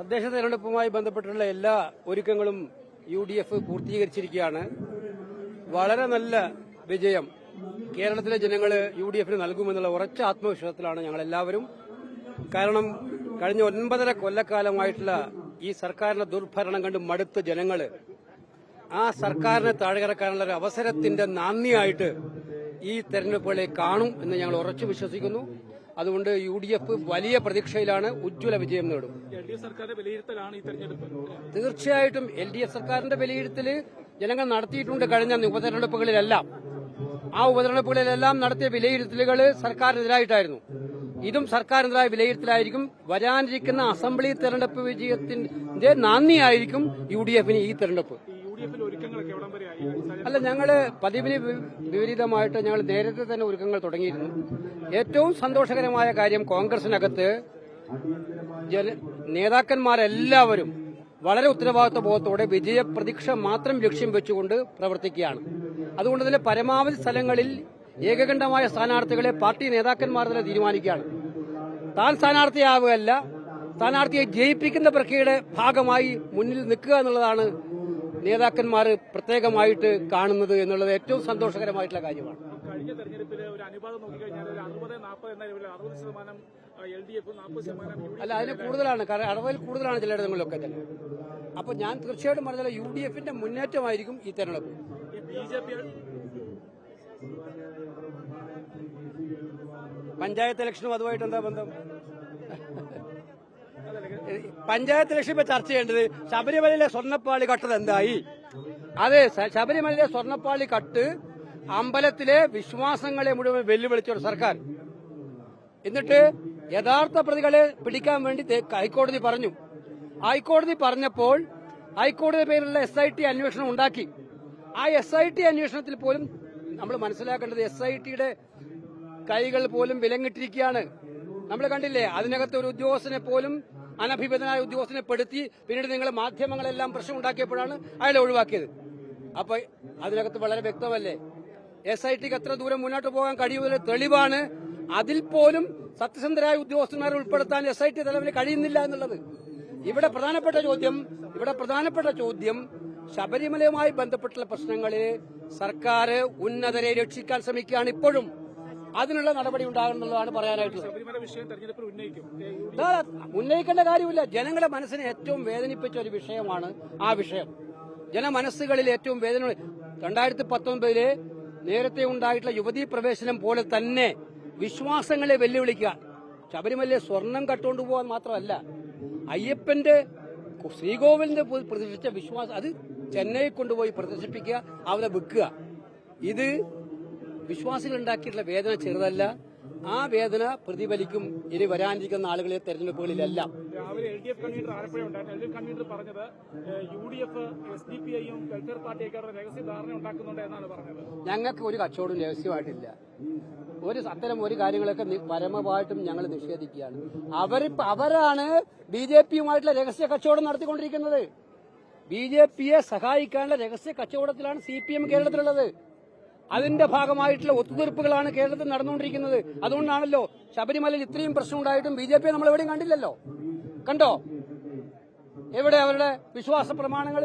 തദ്ദേശ തെരഞ്ഞെടുപ്പുമായി ബന്ധപ്പെട്ടുള്ള എല്ലാ ഒരുക്കങ്ങളും യു ഡി എഫ് പൂർത്തീകരിച്ചിരിക്കുകയാണ്. വളരെ നല്ല വിജയം കേരളത്തിലെ ജനങ്ങൾ യു ഡി എഫിന് നൽകുമെന്നുള്ള ഉറച്ച ആത്മവിശ്വാസത്തിലാണ് ഞങ്ങൾ എല്ലാവരും കാരണം കഴിഞ്ഞ ഒൻപതര കൊല്ലക്കാലമായിട്ടുള്ള ഈ സർക്കാരിന്റെ ദുർഭരണം കണ്ട് മടുത്ത ജനങ്ങൾ ആ സർക്കാരിനെ താഴെയിറക്കാനുള്ള ഒരു അവസരത്തിന്റെ നാന്ദിയായിട്ട് ഈ തെരഞ്ഞെടുപ്പുകളെ കാണും എന്ന് ഞങ്ങൾ ഉറച്ചു വിശ്വസിക്കുന്നു. അതുകൊണ്ട് യു ഡി എഫ് വലിയ പ്രതീക്ഷയിലാണ് ഉജ്ജ്വല വിജയം നേടും തീർച്ചയായിട്ടും എൽ ഡി എഫ് സർക്കാരിന്റെ വിലയിരുത്തൽ ജനങ്ങൾ നടത്തിയിട്ടുണ്ട് കഴിഞ്ഞ ഉപതെരഞ്ഞെടുപ്പുകളിലെല്ലാം. ആ ഉപതെരഞ്ഞെടുപ്പുകളിലെല്ലാം നടത്തിയ വിലയിരുത്തലുകൾ സർക്കാരിനെതിരായിട്ടായിരുന്നു. ഇതും സർക്കാരിനെതിരായ വിലയിരുത്തലായിരിക്കും. വരാനിരിക്കുന്ന അസംബ്ലി തെരഞ്ഞെടുപ്പ് വിജയത്തിന്റെ നന്ദിയായിരിക്കും യു ഡി എഫിന് ഈ തെരഞ്ഞെടുപ്പ്. അല്ല ഞങ്ങൾ പതിവിന് വിപരീതമായിട്ട് ഞങ്ങൾ നേരത്തെ തന്നെ ഒരുക്കങ്ങൾ തുടങ്ങിയിരുന്നു. ഏറ്റവും സന്തോഷകരമായ കാര്യം കോൺഗ്രസിനകത്ത് നേതാക്കന്മാരെല്ലാവരും വളരെ ഉത്തരവാദിത്വ ബോധത്തോടെ വിജയപ്രതീക്ഷ മാത്രം ലക്ഷ്യം വെച്ചുകൊണ്ട് പ്രവർത്തിക്കുകയാണ്. അതുകൊണ്ട് തന്നെ പരമാവധി സ്ഥലങ്ങളിൽ ഏകകണ്ഠമായ സ്ഥാനാർത്ഥികളെ പാർട്ടി നേതാക്കന്മാർ തന്നെ തീരുമാനിക്കുകയാണ്. താൻ സ്ഥാനാർത്ഥിയാവുകയല്ല സ്ഥാനാർത്ഥിയെ ജയിപ്പിക്കുന്ന പ്രക്രിയയുടെ ഭാഗമായി മുന്നിൽ നിൽക്കുക എന്നുള്ളതാണ് നേതാക്കന്മാർ പ്രത്യേകമായിട്ട് കാണുന്നത് എന്നുള്ളത് ഏറ്റവും സന്തോഷകരമായിട്ടുള്ള കാര്യമാണ്. കഴിഞ്ഞ തെരഞ്ഞെടുപ്പിൽ ഒരു അനുപാതം നോക്കിക്കഴിഞ്ഞാൽ ഒരു അറുപത് നാൽപ്പത് എന്ന ലെവലിൽ അറുപത് ശതമാനം എൽ ഡി എഫ് നാൽപ്പത് ശതമാനം അല്ല അതിന് കൂടുതലാണ്. കാരണം അറുപതിൽ കൂടുതലാണ് ചിലയിടങ്ങളിലൊക്കെ തന്നെ. അപ്പൊ ഞാൻ തീർച്ചയായിട്ടും പറഞ്ഞാൽ യു ഡി എഫിന്റെ മുന്നേറ്റമായിരിക്കും ഈ തെരഞ്ഞെടുപ്പ്. പഞ്ചായത്ത് ഇലക്ഷനും അതുമായിട്ട് എന്താ ബന്ധം? പഞ്ചായത്ത് ലക്ഷ്യം ചർച്ച ചെയ്യേണ്ടത് ശബരിമലയിലെ സ്വർണപ്പാളി കട്ടത് എന്തായി? അതെ ശബരിമലയിലെ സ്വർണപ്പാളി കട്ട് അമ്പലത്തിലെ വിശ്വാസങ്ങളെ മുഴുവൻ വെല്ലുവിളിച്ച ഒരു സർക്കാർ. എന്നിട്ട് യഥാർത്ഥ പ്രതികളെ പിടിക്കാൻ വേണ്ടി ഹൈക്കോടതി പറഞ്ഞു. ഹൈക്കോടതി പറഞ്ഞപ്പോൾ ഹൈക്കോടതി പേരിലുള്ള എസ് ഐ ടി അന്വേഷണം ഉണ്ടാക്കി. ആ എസ് ഐ ടി അന്വേഷണത്തിൽ പോലും നമ്മൾ മനസ്സിലാക്കേണ്ടത് എസ് ഐ ടിയുടെ കൈകൾ പോലും വിലങ്ങിട്ടിരിക്കുകയാണ്. നമ്മൾ കണ്ടില്ലേ അതിനകത്ത് ഒരു ഉദ്യോഗസ്ഥനെ പോലും അനഭിബന്ധനായ ഉദ്യോഗസ്ഥനെ പെടുത്തി പിന്നീട് നിങ്ങൾ മാധ്യമങ്ങളെല്ലാം പ്രശ്നം ഉണ്ടാക്കിയപ്പോഴാണ് അയാളെ ഒഴിവാക്കിയത്. അപ്പൊ അതിനകത്ത് വളരെ വ്യക്തമല്ലേ? എസ് ഐ ടിക്ക് എത്ര ദൂരം മുന്നോട്ട് പോകാൻ കഴിയുമെന്ന തെളിവാണ് അതിൽ പോലും സത്യസന്ധരായ ഉദ്യോഗസ്ഥന്മാരെ ഉൾപ്പെടുത്താൻ എസ് ഐ ടി തലവിൽ കഴിയുന്നില്ല എന്നുള്ളത്. ഇവിടെ പ്രധാനപ്പെട്ട ചോദ്യം ഇവിടെ പ്രധാനപ്പെട്ട ചോദ്യം ശബരിമലയുമായി ബന്ധപ്പെട്ടുള്ള പ്രശ്നങ്ങളിൽ സർക്കാർ ഉന്നതരെ രക്ഷിക്കാൻ ശ്രമിക്കുകയാണ് ഇപ്പോഴും. അതിനുള്ള നടപടി ഉണ്ടാകുന്നുള്ളതാണ് പറയാനായിട്ടുള്ളത്. ഉന്നയിക്കേണ്ട കാര്യമില്ല. ജനങ്ങളുടെ മനസ്സിനെ ഏറ്റവും വേദനിപ്പിച്ച ഒരു വിഷയമാണ് ആ വിഷയം. ജനമനസ്സുകളിൽ ഏറ്റവും വേദന രണ്ടായിരത്തി പത്തൊൻപതിൽ നേരത്തെ ഉണ്ടായിട്ടുള്ള യുവതീ പ്രവേശനം പോലെ തന്നെ വിശ്വാസങ്ങളെ വെല്ലുവിളിക്കുക. ശബരിമലയെ സ്വർണം കട്ടുകൊണ്ട് പോകാൻ മാത്രമല്ല അയ്യപ്പന്റെ ശ്രീകോവിലിന്റെ പ്രതിഷ്ഠിച്ച വിശ്വാസം അത് ചെന്നൈ കൊണ്ടുപോയി പ്രദർശിപ്പിക്കുക അവരെ വിൽക്കുക. ഇത് വിശ്വാസികൾ ഉണ്ടാക്കിയിട്ടുള്ള വേദന ചെറുതല്ല. ആ വേദന പ്രതിഫലിക്കും ഇനി വരാനിരിക്കുന്ന ആളുകളെ തെരഞ്ഞെടുപ്പുകളിലെല്ലാം. രാവിലെ L D F convener Alappuzha ഉണ്ടായിരുന്നു എൽ ഡി എഫ് കൺവീനർ പറഞ്ഞത് U D F S D P ഐയും വെൽഫെയർ പാർട്ടിയൊക്കെ രഹസ്യ ധാരണ ഉണ്ടാക്കുന്നുണ്ട് എന്നാണ് പറഞ്ഞത്. ഞങ്ങൾക്ക് ഒരു കച്ചവടം രഹസ്യമായിട്ടില്ല. ഒരു അത്തരം ഒരു കാര്യങ്ങളൊക്കെ പരമമായിട്ടും ഞങ്ങൾ നിഷേധിക്കുകയാണ്. അവർ അവരാണ് ബി ജെ പിയുമായിട്ടുള്ള രഹസ്യ കച്ചവടം നടത്തിക്കൊണ്ടിരിക്കുന്നത്. ബി ജെ പിയെ സഹായിക്കാനുള്ള രഹസ്യ കച്ചവടത്തിലാണ് സി പി എം കേരളത്തിലുള്ളത്. അതിന്റെ ഭാഗമായിട്ടുള്ള ഒത്തുതീർപ്പുകളാണ് കേരളത്തിൽ നടന്നുകൊണ്ടിരിക്കുന്നത്. അതുകൊണ്ടാണല്ലോ ശബരിമലയിൽ ഇത്രയും പ്രശ്നം ഉണ്ടായിട്ടും ബി ജെ പിയെ നമ്മൾ എവിടെയും കണ്ടില്ലല്ലോ. കണ്ടോ? എവിടെ അവരുടെ വിശ്വാസ പ്രമാണങ്ങൾ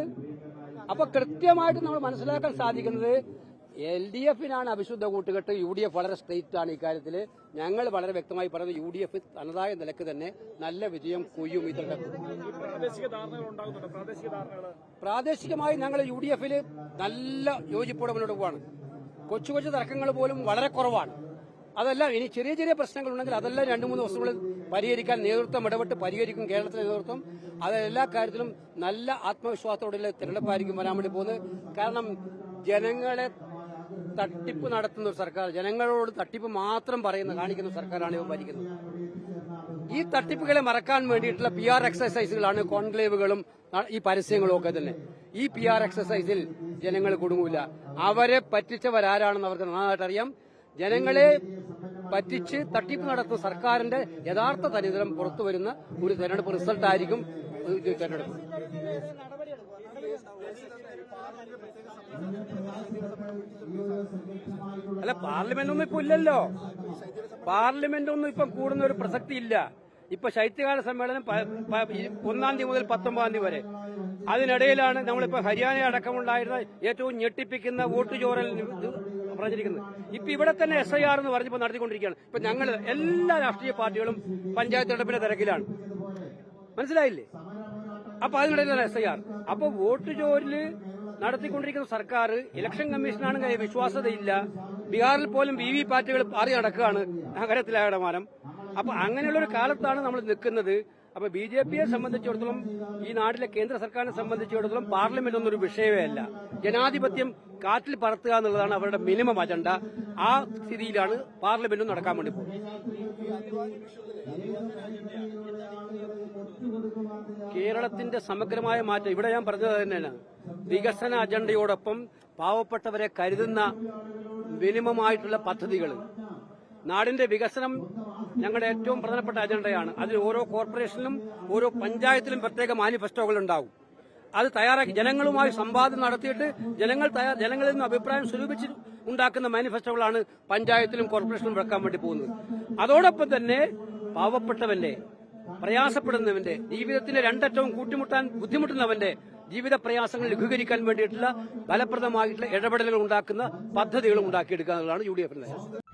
അപ്പൊ കൃത്യമായിട്ട് നമ്മൾ മനസ്സിലാക്കാൻ സാധിക്കുന്നത് എൽ ഡി എഫിനാണ് അവിശുദ്ധ കൂട്ടുകെട്ട് യു ഡി എഫ് വളരെ സ്ട്രെയിറ്റ് ആണ് ഇക്കാര്യത്തിൽ ഞങ്ങൾ വളരെ വ്യക്തമായി പറയുന്നത് യു ഡി എഫ് തനതായ നിലയ്ക്ക് തന്നെ നല്ല വിജയം കൊയ്യും ഇതൊക്കെ. പ്രാദേശികമായി ഞങ്ങൾ യു ഡി എഫിൽ നല്ല യോജിപ്പോടെ മുന്നോട്ട് പോവാണ്. കൊച്ചു കൊച്ചു തർക്കങ്ങൾ പോലും വളരെ കുറവാണ്. അതെല്ലാം ഇനി ചെറിയ ചെറിയ പ്രശ്നങ്ങളുണ്ടെങ്കിൽ അതെല്ലാം രണ്ടു മൂന്ന് ദിവസങ്ങളിൽ പരിഹരിക്കാൻ നേതൃത്വം ഇടപെട്ട് പരിഹരിക്കും കേരളത്തിലെ നേതൃത്വം. അത് എല്ലാ കാര്യത്തിലും നല്ല ആത്മവിശ്വാസത്തോടെ തിരഞ്ഞെടുപ്പായിരിക്കും വരാൻ വേണ്ടി പോകുന്നത്. കാരണം ജനങ്ങളെ തട്ടിപ്പ് നടത്തുന്ന ഒരു സർക്കാർ ജനങ്ങളോട് തട്ടിപ്പ് മാത്രം പറയുന്ന കാണിക്കുന്ന സർക്കാരാണ് ഇവ ഭരിക്കുന്നത്. ഈ തട്ടിപ്പുകളെ മറക്കാൻ വേണ്ടിയിട്ടുള്ള പി ആർ എക്സസൈസുകളാണ് കോൺക്ലേവുകളും ഈ പരസ്യങ്ങളും ഒക്കെ തന്നെ. ഈ പി ആർ എക്സസൈസിൽ ജനങ്ങൾ കുടുങ്ങൂല. അവരെ പറ്റിച്ചവരാരാണെന്ന് അവർക്ക് നന്നായിട്ട് അറിയാം. ജനങ്ങളെ പറ്റിച്ച് തട്ടിപ്പ് നടത്തുന്ന സർക്കാരിന്റെ യഥാർത്ഥ തനിതരം പുറത്തു വരുന്ന ഒരു തെരഞ്ഞെടുപ്പ് റിസൾട്ട് ആയിരിക്കും തെരഞ്ഞെടുപ്പ്. അല്ല പാർലമെന്റ് ഒന്നും ഇപ്പൊ ഇല്ലല്ലോ. പാർലമെന്റ് ഒന്നും ഇപ്പം കൂടുന്ന ഒരു പ്രസക്തി ഇല്ല ഇപ്പൊ ശൈത്യകാല സമ്മേളനം ഒന്നാം തീയതി മുതൽ പത്തൊമ്പതാം തീയതി വരെ. അതിനിടയിലാണ് നമ്മളിപ്പോ ഹരിയാന അടക്കമുണ്ടായിരുന്ന ഏറ്റവും ഞെട്ടിപ്പിക്കുന്ന വോട്ട് ചോരൽ പറഞ്ഞിരിക്കുന്നത് ഇപ്പൊ ഇവിടെ തന്നെ എസ് ഐ ആർ എന്ന് പറഞ്ഞപ്പോ നടത്തിക്കൊണ്ടിരിക്കുകയാണ്. ഇപ്പൊ ഞങ്ങൾ എല്ലാ രാഷ്ട്രീയ പാർട്ടികളും പഞ്ചായത്ത് തെരഞ്ഞെടുപ്പിന്റെ തിരക്കിലാണ്. മനസ്സിലായില്ലേ? അപ്പൊ അതിനിടയിലാണ് എസ് ഐ ആർ അപ്പൊ വോട്ട് ചോരിൽ നടത്തിക്കൊണ്ടിരിക്കുന്ന സർക്കാർ ഇലക്ഷൻ കമ്മീഷനാണ് വിശ്വാസതയില്ല ബീഹാറിൽ പോലും വി വി പാറ്റുകൾ മാറി നടക്കുകയാണ് നഗരത്തിലാകമാനം അപ്പൊ അങ്ങനെയുള്ള ഒരു കാലത്താണ് നമ്മൾ നിൽക്കുന്നത്. അപ്പൊ ബി ജെ പിയെ സംബന്ധിച്ചിടത്തോളം ഈ നാട്ടിലെ കേന്ദ്ര സർക്കാരിനെ സംബന്ധിച്ചിടത്തോളം പാർലമെന്റ് ഒന്നൊരു വിഷയമേ അല്ല. ജനാധിപത്യം കാറ്റിൽ പറത്തുക എന്നുള്ളതാണ് അവരുടെ മിനിമം അജണ്ട. ആ സ്ഥിതിയിലാണ് പാർലമെന്റും നടക്കാൻ വേണ്ടി പോകുന്നത്. കേരളത്തിന്റെ സമഗ്രമായ മാറ്റം ഇവിടെ ഞാൻ പറഞ്ഞത് തന്നെയാണ്. വികസന അജണ്ടയോടൊപ്പം പാവപ്പെട്ടവരെ കരുതുന്ന മിനിമമായിട്ടുള്ള പദ്ധതികൾ. നാടിന്റെ വികസനം ഞങ്ങളുടെ ഏറ്റവും പ്രധാനപ്പെട്ട അജണ്ടയാണ്. അതിൽ ഓരോ കോർപ്പറേഷനിലും ഓരോ പഞ്ചായത്തിലും പ്രത്യേക മാനിഫെസ്റ്റോകൾ ഉണ്ടാവും. അത് തയ്യാറാക്കി ജനങ്ങളുമായി സംവാദം നടത്തിയിട്ട് ജനങ്ങൾ ജനങ്ങളിൽ നിന്ന് അഭിപ്രായം സ്വരൂപിച്ച് ഉണ്ടാക്കുന്ന മാനിഫെസ്റ്റോകളാണ് പഞ്ചായത്തിലും കോർപ്പറേഷനിലും വെക്കാൻ വേണ്ടി പോകുന്നത്. അതോടൊപ്പം തന്നെ പാവപ്പെട്ടവന്റെ പ്രയാസപ്പെടുന്നവന്റെ ജീവിതത്തിന്റെ രണ്ടറ്റവും കൂട്ടിമുട്ടാൻ ബുദ്ധിമുട്ടുന്നവന്റെ ജീവിത പ്രയാസങ്ങൾ ലഘൂകരിക്കാൻ വേണ്ടിയിട്ടുള്ള ഫലപ്രദമായിട്ടുള്ള ഇടപെടലുകൾ ഉണ്ടാക്കുന്ന പദ്ധതികളും ഉണ്ടാക്കിയെടുക്കുക എന്നുള്ളതാണ് യു ഡി എഫിന്റെ